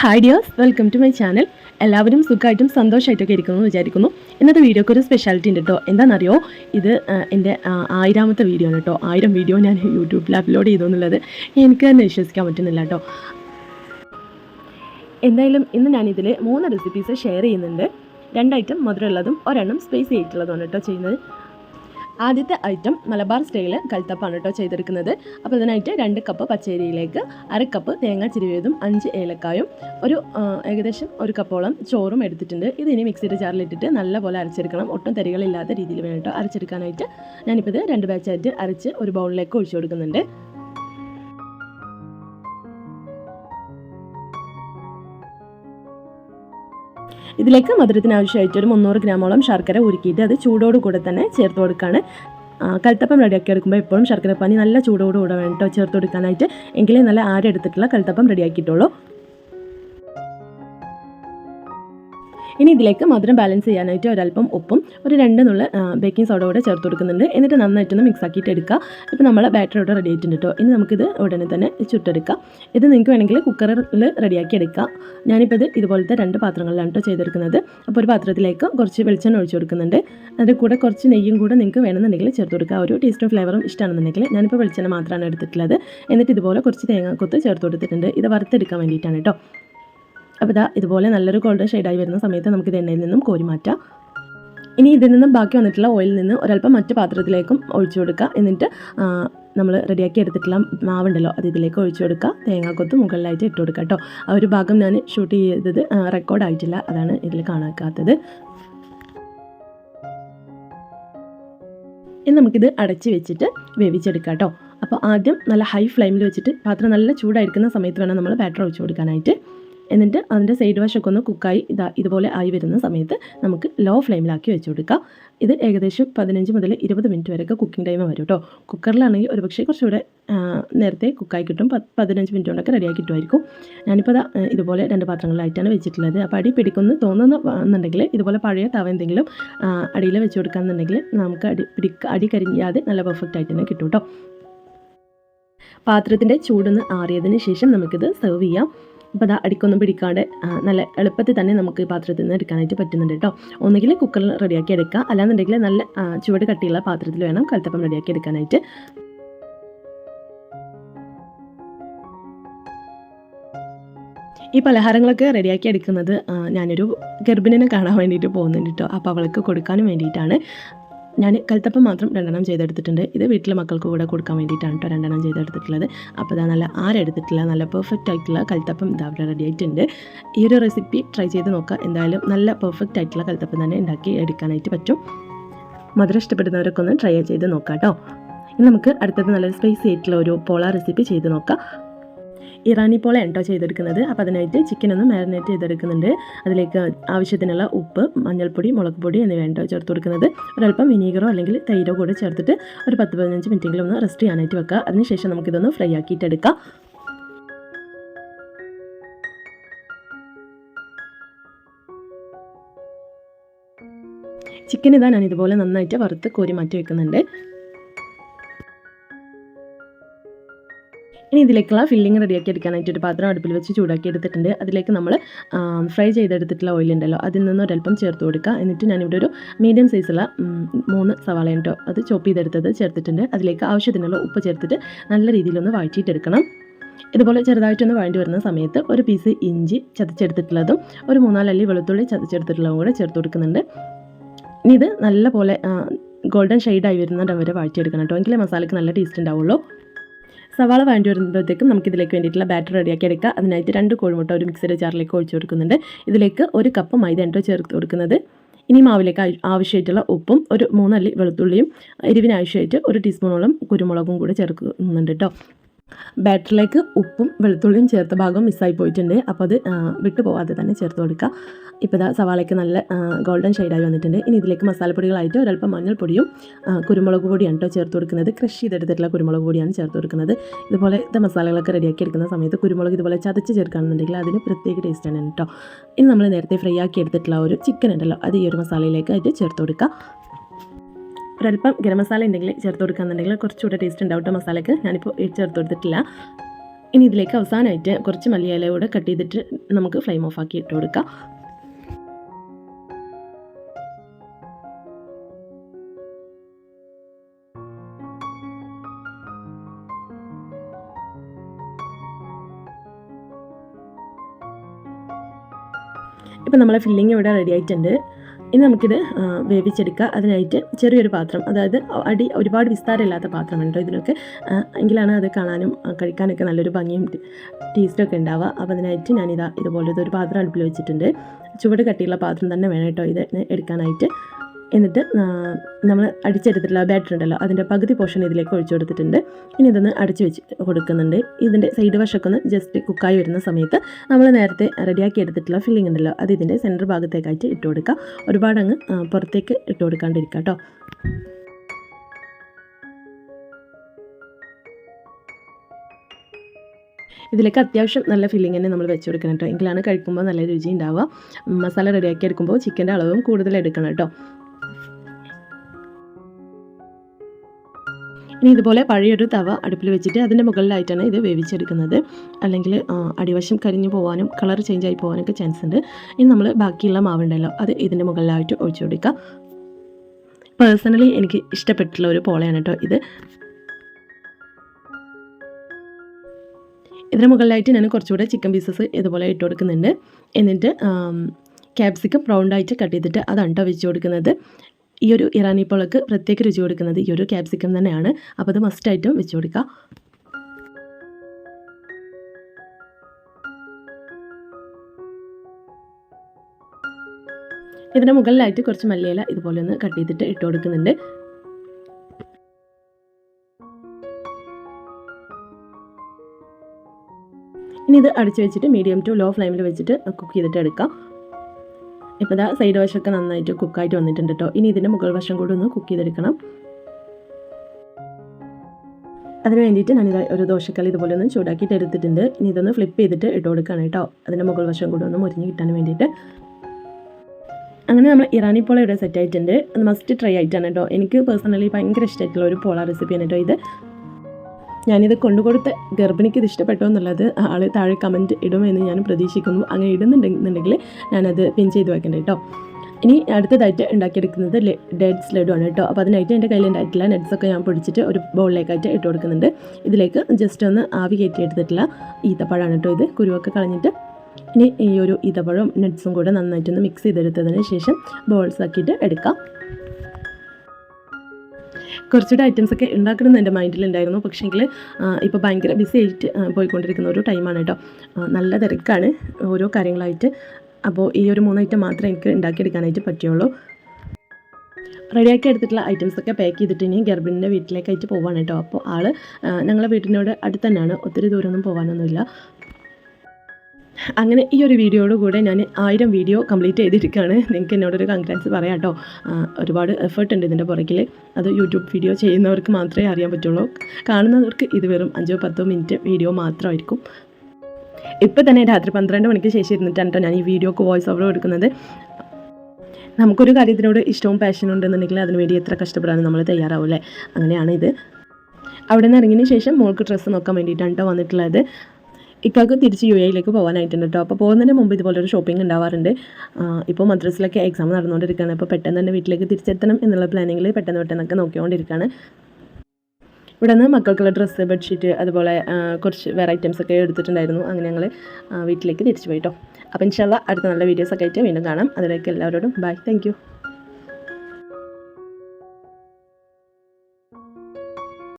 Hi dears welcome to my channel എല്ലാവരും സുഖമായിട്ടും സന്തോഷമായിട്ടൊക്കെ ഇരിക്കുന്നു എന്ന് വിചാരിക്കുന്നു. ഇന്നത്തെ വീഡിയോക്ക് ഒരു സ്പെഷ്യാലിറ്റി ഉണ്ട് കേട്ടോ എന്താണെന്നറിയോ? ഇത് എന്റെ ആയിരാമത്തെ വീഡിയോ ആണ് കേട്ടോ ആയിരം വീഡിയോ ഞാൻ യൂട്യൂബിൽ അപ്ലോഡ് ചെയ്തു എന്നുള്ളത് എനിക്ക് തന്നെ വിശ്വസിക്കാൻ പറ്റുന്നില്ല കേട്ടോ എന്തായാലും ഇന്ന് ഞാനിതിൽ മൂന്ന് റെസിപ്പീസ് ഷെയർ ചെയ്യുന്നുണ്ട്. രണ്ട് ഐറ്റം മധുരമുള്ളതും ഒരെണ്ണം സ്പേസ് ചെയ്തിട്ടുള്ളതുമാണ് കേട്ടോ ചെയ്യുന്നത്. ആദ്യത്തെ ഐറ്റം മലബാർ സ്റ്റൈൽ കൽത്തപ്പാണ് കേട്ടോ ചെയ്തെടുക്കുന്നത്. അപ്പോൾ ഇതിനായിട്ട് രണ്ട് കപ്പ് പച്ചരിയിലേക്ക് അര കപ്പ് തേങ്ങ ചിരുവിയതും അഞ്ച് ഏലക്കായും ഒരു ഏകദേശം ഒരു കപ്പോളം ചോറും എടുത്തിട്ടുണ്ട്. ഇത് ഇനി മിക്സിയുടെ ജാറിലിട്ടിട്ട് നല്ലപോലെ അരച്ചെടുക്കണം. ഒട്ടും തരികളില്ലാത്ത രീതിയിൽ വേണം കേട്ടോ അരച്ചെടുക്കാനായിട്ട്. ഞാനിപ്പോൾ ഇത് രണ്ട് ബാച്ചായിട്ട് അരച്ച് ഒരു ബൗളിലേക്ക് ഒഴിച്ചു കൊടുക്കുന്നുണ്ട്. ഇതിലേക്ക് മധുരത്തിന് ആവശ്യമായിട്ട് ഒരു മുന്നൂറ് ഗ്രാമോളം ശർക്കര ഉരുക്കിയിട്ട് അത് ചൂടോട് കൂടെ തന്നെ ചേർത്ത് കൊടുക്കുകയാണ് കൽത്തപ്പം റെഡിയാക്കി എടുക്കുമ്പോൾ എപ്പോഴും ശർക്കര പാനി നല്ല ചൂടോടുകൂടെ വേണം കേട്ടോ ചേർത്ത് കൊടുക്കാനായിട്ട്. എങ്കിലേ നല്ല ആരെടുത്തിട്ടുള്ള കൽത്തപ്പം റെഡിയാക്കിയിട്ടുള്ളൂ ഇനി ഇതിലേക്ക് മധുരം ബാലൻസ് ചെയ്യാനായിട്ട് ഒരല്പം ഉപ്പും ഒരു രണ്ട് നുള്ള ബേക്കിംഗ് സോഡ കൂടെ ചേർത്ത് കൊടുക്കുന്നുണ്ട്. എന്നിട്ട് നന്നായിട്ടൊന്ന് മിക്സ് ആക്കിയിട്ട് എടുക്കുക ഇപ്പോൾ നമ്മൾ ബാറ്റർ ഇവിടെ റെഡി ആയിട്ടുണ്ട് കേട്ടോ ഇനി നമുക്കിത് ഉടനെ തന്നെ ചുട്ടെടുക്കാം. ഇത് നിങ്ങൾക്ക് വേണമെങ്കിൽ കുക്കറിൽ റെഡിയാക്കി എടുക്കാം. ഞാനിപ്പോൾ ഇത് ഇതുപോലത്തെ രണ്ട് പാത്രങ്ങളിലാണ് കേട്ടോ ചെയ്തെടുക്കുന്നത്. അപ്പോൾ ഒരു പാത്രത്തിലേക്ക് കുറച്ച് വെളിച്ചെണ്ണ ഒഴിച്ചു കൊടുക്കുന്നുണ്ട്. അതിന്റെ കൂടെ കുറച്ച് നെയ്യും കൂടെ നിങ്ങൾക്ക് വേണമെന്നുണ്ടെങ്കിൽ ചേർത്ത് കൊടുക്കുക ഒരു ടേസ്റ്റും ഫ്ലേവറും ഇഷ്ടമാണെന്നുണ്ടെങ്കിൽ ഞാനിപ്പോൾ വെളിച്ചെണ്ണ മാത്രമാണ് എടുത്തിട്ടുള്ളത്. എന്നിട്ട് ഇതുപോലെ കുറച്ച് തേങ്ങാക്കൊത്ത് ചേർത്ത് കൊടുത്തിട്ടുണ്ട്. ഇത് വറുത്തെടുക്കാൻ വേണ്ടിയിട്ടാണ് കേട്ടോ അപ്പോൾ ഇതാ ഇതുപോലെ നല്ലൊരു ഗോൾഡൻ ഷെയ്ഡായി വരുന്ന സമയത്ത് നമുക്ക് ഇത് എണ്ണയിൽ നിന്നും കോരി മാറ്റാം. ഇനി ഇതിൽ നിന്നും ബാക്കി വന്നിട്ടുള്ള ഓയിൽ നിന്ന് ഒരല്പം മറ്റു പാത്രത്തിലേക്കും ഒഴിച്ചു കൊടുക്കുക എന്നിട്ട് നമ്മൾ റെഡിയാക്കി എടുത്തിട്ടുള്ള മാവുണ്ടല്ലോ അത് ഇതിലേക്ക് ഒഴിച്ചു കൊടുക്കുക തേങ്ങാക്കൊത്ത് മുകളിലായിട്ട് ഇട്ട് കൊടുക്കുക കേട്ടോ. ആ ഒരു ഭാഗം ഞാൻ ഷൂട്ട് ചെയ്തത് റെക്കോർഡ് ആയിട്ടില്ല. അതാണ് ഇതിൽ കാണാക്കാത്തത്. ഇനി നമുക്കിത് അടച്ച് വെച്ചിട്ട് വേവിച്ചെടുക്കാം കേട്ടോ. അപ്പോൾ ആദ്യം നല്ല ഹൈ ഫ്ലെയിമിൽ വെച്ചിട്ട് പാത്രം നല്ല ചൂടായിരിക്കുന്ന സമയത്ത് വേണം നമ്മൾ ബാറ്റർ ഒഴിച്ചു കൊടുക്കാനായിട്ട്. എന്നിട്ട് അതിന്റെ സൈഡ് വശമൊക്കെ ഒന്ന് കുക്കായി ഇതാ ഇതുപോലെ ആയി വരുന്ന സമയത്ത് നമുക്ക് ലോ ഫ്ലെയിമിലാക്കി വെച്ച് കൊടുക്കാം. ഇത് ഏകദേശം പതിനഞ്ച് മുതൽ ഇരുപത് മിനിറ്റ് വരെയൊക്കെ കുക്കിംഗ് ടൈം വരും കേട്ടോ കുക്കറിലാണെങ്കിൽ ഒരുപക്ഷെ കുറച്ചുകൂടെ നേരത്തെ കുക്കായി കിട്ടും. പതിനഞ്ച് മിനിറ്റ് കൊണ്ടൊക്കെ റെഡിയാക്കി കിട്ടുമായിരിക്കും. ഞാനിപ്പോൾ അതാ ഇതുപോലെ രണ്ട് പാത്രങ്ങളിലായിട്ടാണ് വെച്ചിട്ടുള്ളത്. അപ്പോൾ അടി പിടിക്കുന്നു തോന്നുന്നുണ്ടെങ്കിൽ ഇതുപോലെ പഴയ തവ എന്തെങ്കിലും അടിയിൽ വെച്ച് കൊടുക്കാന്നുണ്ടെങ്കിൽ നമുക്ക് അടി പിടിക്ക അടി കരിഞ്ഞാതെ നല്ല പെർഫെക്റ്റ് ആയിട്ട് തന്നെ കിട്ടും കേട്ടോ പാത്രത്തിന്റെ ചൂടൊന്ന് ആറിയതിന് ശേഷം നമുക്കിത് സെർവ് ചെയ്യാം. അപ്പോൾ അത് അടിക്കൊന്നും പിടിക്കാണ്ട് നല്ല എളുപ്പത്തിൽ തന്നെ നമുക്ക് ഈ പാത്രത്തിൽ നിന്ന് എടുക്കാനായിട്ട് പറ്റുന്നുണ്ട് കേട്ടോ ഒന്നുകിൽ കുക്കറിൽ റെഡിയാക്കി എടുക്കുക. അല്ലാന്നുണ്ടെങ്കിൽ നല്ല ചുവട് കട്ടിയുള്ള പാത്രത്തിൽ വേണം കൽത്തപ്പം റെഡിയാക്കി എടുക്കാനായിട്ട്. ഈ പലഹാരങ്ങളൊക്കെ റെഡിയാക്കി എടുക്കുന്നത് ഞാനൊരു ഗർഭിണിനെ കാണാൻ വേണ്ടിയിട്ട് പോകുന്നുണ്ട് കേട്ടോ അപ്പോൾ അവൾക്ക് കൊടുക്കാനും വേണ്ടിയിട്ടാണ്. ഞാൻ കൽത്തപ്പം മാത്രം രണ്ടെണ്ണം ചെയ്തെടുത്തിട്ടുണ്ട്. ഇത് വീട്ടിലെ മക്കൾക്ക് കൂടെ കൊടുക്കാൻ വേണ്ടിയിട്ടാണ് കേട്ടോ രണ്ടെണ്ണം ചെയ്തെടുത്തിട്ടുള്ളത്. അപ്പോൾ ഇതാ നല്ല ആരെടുത്തിട്ടുള്ള നല്ല പെർഫെക്റ്റ് ആയിട്ടുള്ള കൽത്തപ്പം ഇതാ അവിടെ റെഡി ആയിട്ടുണ്ട്. ഈ ഒരു റെസിപ്പി ട്രൈ ചെയ്ത് നോക്കുക എന്തായാലും നല്ല പെർഫെക്റ്റ് ആയിട്ടുള്ള കൽത്തപ്പം തന്നെ ഉണ്ടാക്കി എടുക്കാനായിട്ട് പറ്റും. മധുരം ഇഷ്ടപ്പെടുന്നവരൊക്കെ ഒന്ന് ട്രൈ ചെയ്ത് നോക്കാം കേട്ടോ ഇനി നമുക്ക് അടുത്തത് നല്ല സ്പൈസി ആയിട്ടുള്ള ഒരു പോള റെസിപ്പി ചെയ്ത് നോക്കാം. ഇറാനി പോള ഉണ്ടോ ചെയ്തെടുക്കുന്നത്. അപ്പോൾ അതിനായിട്ട് ചിക്കൻ ഒന്ന് മാരിനേറ്റ് ചെയ്തെടുക്കുന്നുണ്ട്. അതിലേക്ക് ആവശ്യത്തിനുള്ള ഉപ്പ് മഞ്ഞൾപ്പൊടി മുളക് പൊടി എന്നിവ ഉണ്ടോ ചേർത്ത് കൊടുക്കുന്നത്. ഒരല്പം വിനീഗറോ അല്ലെങ്കിൽ തൈരോ കൂടെ ചേർത്തിട്ട് ഒരു പത്ത് പതിനഞ്ച് മിനിറ്റെങ്കിലും ഒന്ന് റെസ്റ്റ് ചെയ്യാനായിട്ട് വെക്കുക അതിനുശേഷം നമുക്കിതൊന്ന് ഫ്രൈ ആക്കിയിട്ട് എടുക്കാം. ചിക്കൻ ഇതാ ഞാൻ ഇതുപോലെ നന്നായിട്ട് വറുത്ത് കോരി മാറ്റി വെക്കുന്നുണ്ട്. ഇനി ഇതിലേക്കുള്ള ഫില്ലിംഗ് റെഡിയാക്കി എടുക്കാനായിട്ട് ഒരു പാത്രം അടുപ്പിൽ വെച്ച് ചൂടാക്കി എടുത്തിട്ടുണ്ട്. അതിലേക്ക് നമ്മൾ ഫ്രൈ ചെയ്തെടുത്തിട്ടുള്ള ഓയിൽ ഉണ്ടല്ലോ അതിൽ നിന്ന് ഒരല്പം ചേർത്ത് കൊടുക്കുക. എന്നിട്ട് ഞാനിവിടെ ഒരു മീഡിയം സൈസുള്ള മൂന്ന് സവാള കേട്ടോ അത് ചോപ്പ് ചെയ്തെടുത്തത് ചേർത്തിട്ടുണ്ട്. അതിലേക്ക് ആവശ്യത്തിനുള്ള ഉപ്പ് ചേർത്തിട്ട് നല്ല രീതിയിലൊന്ന് വഴറ്റിയിട്ടെടുക്കണം. ഇതുപോലെ ചെറുതായിട്ടൊന്ന് വഴണ്ടി വരുന്ന സമയത്ത് ഒരു പീസ് ഇഞ്ചി ചതച്ചെടുത്തിട്ടുള്ളതും ഒരു മൂന്നാലല്ലി വെളുത്തുള്ളി ചതച്ചെടുത്തിട്ടുള്ളതും കൂടെ ചേർത്ത് കൊടുക്കുന്നുണ്ട്. ഇനി ഇത് നല്ല പോലെ ഗോൾഡൻ ഷെയ്ഡായി വരുന്നിടം വരെ വഴറ്റിയെടുക്കണം കേട്ടോ. എങ്കിലേ മസാലയ്ക്ക് നല്ല ടേസ്റ്റ് ഉണ്ടാവുള്ളൂ. സവാള വേണ്ടി വരുമ്പോഴത്തേക്കും നമുക്ക് ഇതിലേക്ക് വേണ്ടിയിട്ടുള്ള ബാറ്റർ റെഡിയാക്കി എടുക്കുക. അതിനായിട്ട് രണ്ട് കോഴിമുട്ട ഒരു മിക്സിയുടെ ജാറിലേക്ക് ഒഴിച്ചു കൊടുക്കുന്നുണ്ട്. ഇതിലേക്ക് ഒരു കപ്പ് മൈദ ഉണ്ടോ ചേർത്ത് കൊടുക്കുന്നത്. ഇനി മാവിലേക്ക് ആവശ്യ- ആവശ്യമായിട്ടുള്ള ഉപ്പും ഒരു മൂന്നല്ലി വെളുത്തുള്ളിയും എരിവിനാവശ്യമായിട്ട് ഒരു ടീസ്പൂണോളം കുരുമുളകും കൂടെ ചേർക്കുന്നുണ്ട് കേട്ടോ ബാറ്ററിലേക്ക് ഉപ്പും വെളുത്തുള്ളിയും ചേർത്ത ഭാഗം മിസ്സായി പോയിട്ടുണ്ട്. അപ്പോൾ അത് വിട്ടു പോവാതെ തന്നെ ചേർത്ത് കൊടുക്കുക ഇപ്പോൾ ഇതാ സവാളയ്ക്ക് നല്ല ഗോൾഡൻ ഷെയ്ഡായി വന്നിട്ടുണ്ട്. ഇനി ഇതിലേക്ക് മസാലപ്പൊടികളായിട്ട് ഒരല്പം മഞ്ഞൾപ്പൊടിയും കുരുമുളക് പൊടിയാണ് കേട്ടോ ചേർത്ത് കൊടുക്കുന്നത്. ക്രഷ് ചെയ്തെടുത്തിട്ടുള്ള കുരുമുളക് പൊടിയാണ് ചേർത്ത് കൊടുക്കുന്നത്. ഇതുപോലെ ഇത് മസാലകളൊക്കെ റെഡിയാക്കി എടുക്കുന്ന സമയത്ത് കുരുമുളക് ഇതുപോലെ ചതച്ച് ചേർക്കുകയാണെന്നുണ്ടെങ്കിൽ അതിന് പ്രത്യേക ടേസ്റ്റാണ് കേട്ടോ. ഇനി നമ്മൾ നേരത്തെ ഫ്രൈ ആക്കി എടുത്തിട്ടുള്ള ഒരു ചിക്കൻ ഉണ്ടല്ലോ അത് ഈ ഒരു മസാലയിലേക്ക് ആയിട്ട് ചേർത്ത് കൊടുക്കുക ഒരല്പം ഗരം മസാല ഉണ്ടെങ്കിൽ ചേർത്ത് കൊടുക്കുകയാണെന്നുണ്ടെങ്കിൽ കുറച്ചുകൂടെ ടേസ്റ്റ് ഉണ്ടാവും കേട്ടോ മസാലയ്ക്ക് ഞാനിപ്പോൾ ചേർത്ത് കൊടുത്തിട്ടില്ല. ഇനി ഇതിലേക്ക് അവസാനമായിട്ട് കുറച്ച് മല്ലിയില കൂടെ കട്ട് ചെയ്തിട്ട് നമുക്ക് ഫ്ലെയിം ഓഫ് ആക്കി ഇട്ട് കൊടുക്കാം. ഇപ്പം നമ്മളെ ഫില്ലിങ് ഇവിടെ റെഡി ആയിട്ടുണ്ട്. ഇനി നമുക്കിത് വേവിച്ചെടുക്കുക. അതിനായിട്ട് ചെറിയൊരു പാത്രം അതായത് അടി ഒരുപാട് വിസ്താരമില്ലാത്ത പാത്രം ഉണ്ടോ ഇതിനൊക്കെ. എങ്കിലാണ് അത് കാണാനും കഴിക്കാനൊക്കെ നല്ലൊരു ഭംഗിയും ടേസ്റ്റൊക്കെ ഉണ്ടാവുക. അപ്പോൾ അതിനായിട്ട് ഞാനിതാ ഇതുപോലത്തെ ഒരു പാത്രം അടുപ്പിൽ വെച്ചിട്ടുണ്ട്. ചുവട് കട്ടിയുള്ള പാത്രം തന്നെ വേണം കേട്ടോ ഇത് എടുക്കാനായിട്ട്. എന്നിട്ട് നമ്മൾ അടിച്ചെടുത്തിട്ടുള്ള ബാറ്റർ ഉണ്ടല്ലോ അതിന്റെ പകുതി പോർഷൻ ഇതിലേക്ക് ഒഴിച്ചു കൊടുത്തിട്ടുണ്ട്. ഇനി ഇതൊന്ന് അടിച്ചു വെച്ച് കൊടുക്കുന്നുണ്ട്. ഇതിന്റെ സൈഡ് വശമൊക്കെ ഒന്ന് ജസ്റ്റ് കുക്കായി വരുന്ന സമയത്ത് നമ്മൾ നേരത്തെ റെഡിയാക്കി എടുത്തിട്ടുള്ള ഫില്ലിംഗ് ഉണ്ടല്ലോ അത് ഇതിന്റെ സെന്റർ ഭാഗത്തേക്കായിട്ട് ഇട്ട് കൊടുക്കുക ഒരുപാട് അങ്ങ് പുറത്തേക്ക് ഇട്ട് കൊടുക്കാണ്ടിരിക്കുക കേട്ടോ. ഇതിലേക്ക് അത്യാവശ്യം നല്ല ഫില്ലിംഗ് തന്നെ നമ്മൾ വെച്ച് കൊടുക്കണം കേട്ടോ. എങ്കിലാണ് കഴിക്കുമ്പോൾ നല്ല രുചി ഉണ്ടാവുക. മസാല റെഡിയാക്കി എടുക്കുമ്പോൾ ചിക്കന്റെ അളവും കൂടുതൽ എടുക്കണം കേട്ടോ. ഇനി ഇതുപോലെ പഴയൊരു തവ അടുപ്പിൽ വെച്ചിട്ട് അതിന്റെ മുകളിലായിട്ടാണ് ഇത് വേവിച്ചെടുക്കുന്നത്. അല്ലെങ്കിൽ അടിവശം കരിഞ്ഞു പോകാനും കളർ ചേഞ്ച് ആയി പോകാനൊക്കെ ചാൻസ് ഉണ്ട്. ഇനി നമ്മൾ ബാക്കിയുള്ള മാവുണ്ടല്ലോ അത് ഇതിന്റെ മുകളിലായിട്ട് ഒഴിച്ചു കൊടുക്കുക പേഴ്സണലി എനിക്ക് ഇഷ്ടപ്പെട്ടിട്ടുള്ള ഒരു പോളയാണ് കേട്ടോ ഇത്. ഇതിന് മുകളിലായിട്ട് ഞാൻ കുറച്ചുകൂടെ ചിക്കൻ പീസസ് ഇതുപോലെ ഇട്ട് കൊടുക്കുന്നുണ്ട്. എന്നിട്ട് ക്യാപ്സിക്കം റൗണ്ടായിട്ട് കട്ട് ചെയ്തിട്ട് അതാണ് കേട്ടോ വെച്ച് കൊടുക്കുന്നത്. ഈ ഒരു ഇറാനി പൊളക്ക് പ്രത്യേക രുചി കൊടുക്കുന്നത് ഈ ഒരു ക്യാപ്സിക്കം തന്നെയാണ്. അപ്പോൾ അത് മസ്റ്റായിട്ടും വെച്ച് കൊടുക്കുക ഇതിന്റെ മുകളിലായിട്ട് കുറച്ച് മല്ലിയില ഇതുപോലെ ഒന്ന് കട്ട് ചെയ്തിട്ട് ഇട്ട് കൊടുക്കുന്നുണ്ട്. ഇനി ഇത് അടിച്ചു വെച്ചിട്ട് മീഡിയം ടു ലോ ഫ്ലെയിമിൽ വെച്ചിട്ട് കുക്ക് ചെയ്തിട്ട് എടുക്കാം. ഇപ്പോൾ ഇതാ സൈഡ് വശമൊക്കെ നന്നായിട്ട് കുക്കായിട്ട് വന്നിട്ടുണ്ട് കേട്ടോ ഇനി ഇതിന്റെ മുകൾ വശം കൂടി ഒന്ന് കുക്ക് ചെയ്തെടുക്കണം. അതിന് വേണ്ടിയിട്ട് ഞാനിത് ഒരു ദോശക്കല്ല് ഇതുപോലെ ഒന്ന് ചൂടാക്കിയിട്ട് എടുത്തിട്ടുണ്ട്. ഇനി ഇതൊന്ന് ഫ്ലിപ്പ് ചെയ്തിട്ട് ഇട്ട് കൊടുക്കുകയാണ് കേട്ടോ അതിന്റെ മുകൾ വശം കൂടി ഒന്ന് മുരിഞ്ഞ് കിട്ടാൻ വേണ്ടിയിട്ട്. അങ്ങനെ നമ്മൾ ഇറാനി പോള ഇവിടെ സെറ്റ് ആയിട്ടുണ്ട്. അത് മസ്റ്റ് ട്രൈ ആയിട്ടാണ് കേട്ടോ എനിക്ക് പേഴ്സണലി ഭയങ്കര ഇഷ്ടമായിട്ടുള്ള ഒരു പോള റെസിപ്പിയാണ് കേട്ടോ ഇത്. ഞാനിത് കൊണ്ടുകൊടുത്ത ഗർഭിണിക്ക് ഇത് ഇഷ്ടപ്പെട്ടോ എന്നുള്ളത് ആൾ താഴെ കമന്റ് ഇടുമെന്ന് ഞാൻ പ്രതീക്ഷിക്കുന്നു. അങ്ങനെ ഇടുന്നുണ്ടെന്നുണ്ടെങ്കിൽ ഞാനത് പിൻ ചെയ്ത് വെക്കണ്ട കേട്ടോ ഇനി അടുത്തതായിട്ട് ഉണ്ടാക്കിയെടുക്കുന്നത് ഡേറ്റ്സ് ലഡു ആണ് കേട്ടോ അപ്പോൾ അതിനായിട്ട് എന്റെ കയ്യിൽ ഉണ്ടായിട്ടില്ല നട്ട്സൊക്കെ ഞാൻ പൊടിച്ചിട്ട് ഒരു ബൗളിലേക്കായിട്ട് ഇട്ട് കൊടുക്കുന്നുണ്ട്. ഇതിലേക്ക് ജസ്റ്റ് ഒന്ന് ആവി കയറ്റി എടുത്തിട്ടുള്ള ഈത്തപ്പഴമാണ് കേട്ടോ ഇത്. കുരുവൊക്കെ കളഞ്ഞിട്ട് ഇനി ഈ ഒരു ഈത്തപ്പഴവും നട്ട്സും കൂടെ നന്നായിട്ടൊന്ന് മിക്സ് ചെയ്തെടുത്തതിന് ശേഷം ബോൾസ് ആക്കിയിട്ട് എടുക്കാം. കുറച്ചുകൂടെ ഐറ്റംസ് ഒക്കെ ഉണ്ടാക്കണമെന്ന് എന്റെ മൈൻഡിലുണ്ടായിരുന്നു പക്ഷേങ്കിൽ ഇപ്പോൾ ഭയങ്കര ബിസി ആയിട്ട് പോയിക്കൊണ്ടിരിക്കുന്ന ഒരു ടൈമാണ് കേട്ടോ നല്ല തിരക്കാണ് ഓരോ കാര്യങ്ങളായിട്ട്. അപ്പോൾ ഈ ഒരു മൂന്ന് ഐറ്റം മാത്രമേ എനിക്ക് ഉണ്ടാക്കിയെടുക്കാനായിട്ട് പറ്റുള്ളൂ. റെഡിയാക്കി എടുത്തിട്ടുള്ള ഐറ്റംസ് ഒക്കെ പാക്ക് ചെയ്തിട്ട് ഇനി ഗർഭിണിന്റെ വീട്ടിലേക്കായിട്ട് പോവാണ് കേട്ടോ അപ്പോൾ ആൾ ഞങ്ങളുടെ വീട്ടിനോട് അടുത്ത് തന്നെയാണ്. ഒത്തിരി ദൂരമൊന്നും പോകാനൊന്നുമില്ല അങ്ങനെ ഈ ഒരു വീഡിയോയോട് കൂടെ ഞാൻ ആയിരം വീഡിയോ കംപ്ലീറ്റ് ചെയ്തിരിക്കുകയാണ്. നിങ്ങൾക്ക് എന്നോടൊരു കൺഗ്രാറ്റ്സ് പറയാം കേട്ടോ. ഒരുപാട് എഫേർട്ട് ഉണ്ട് ഇതിന്റെ പുറകിൽ. അത് യൂട്യൂബ് വീഡിയോ ചെയ്യുന്നവർക്ക് മാത്രമേ അറിയാൻ പറ്റുള്ളൂ. കാണുന്നവർക്ക് ഇത് വെറും അഞ്ചോ പത്തോ മിനിറ്റ് വീഡിയോ മാത്രമായിരിക്കും. ഇപ്പോൾ തന്നെ രാത്രി പന്ത്രണ്ട് മണിക്ക് ശേഷം ഇരുന്നിട്ടാണ് കേട്ടോ ഞാൻ ഈ വീഡിയോക്ക് വോയിസ് ഓവർ കൊടുക്കുന്നത്. നമുക്കൊരു കാര്യത്തിനോട് ഇഷ്ടവും പാഷനും ഉണ്ടെന്നുണ്ടെങ്കിൽ അതിന് വേണ്ടി എത്ര കഷ്ടപ്പെടാനും നമ്മൾ തയ്യാറാവില്ലേ? അങ്ങനെയാണ് ഇത്. അവിടെ നിന്ന് ഇറങ്ങിയതിന് ശേഷം മോൾക്ക് ഡ്രസ്സ് നോക്കാൻ വേണ്ടിയിട്ടാണ് കേട്ടോ വന്നിട്ടുള്ളത്. ഇക്കാക്ക് തിരിച്ച് യു എയിലേക്ക് പോകാനായിട്ടുണ്ട് കേട്ടോ അപ്പോൾ പോകുന്നതിന് മുമ്പ് ഇതുപോലൊരു ഷോപ്പിംഗ് ഉണ്ടാവാറുണ്ട്. ഇപ്പോൾ മദ്രസിലൊക്കെ എക്സാം നടന്നുകൊണ്ടിരിക്കുകയാണ്. അപ്പോൾ പെട്ടെന്ന് തന്നെ വീട്ടിലേക്ക് തിരിച്ചെത്തണം എന്നുള്ള പ്ലാനിങ്ങിൽ പെട്ടെന്ന് പെട്ടെന്നൊക്കെ നോക്കിക്കൊണ്ടിരിക്കുകയാണ്. ഇവിടെ നിന്ന് മക്കൾക്കുള്ള ഡ്രസ്സ് ബെഡ്ഷീറ്റ് അതുപോലെ കുറച്ച് വേറെ ഐറ്റംസ് ഒക്കെ എടുത്തിട്ടുണ്ടായിരുന്നു. അങ്ങനെ ഞങ്ങൾ വീട്ടിലേക്ക് തിരിച്ചു പോയിട്ടോ അപ്പോൾ ഇൻഷാല്ല അടുത്ത നല്ല വീഡിയോസൊക്കെ ആയിട്ട് വീണ്ടും കാണാം. അതിലേക്ക് എല്ലാവരോടും ബൈ താങ്ക്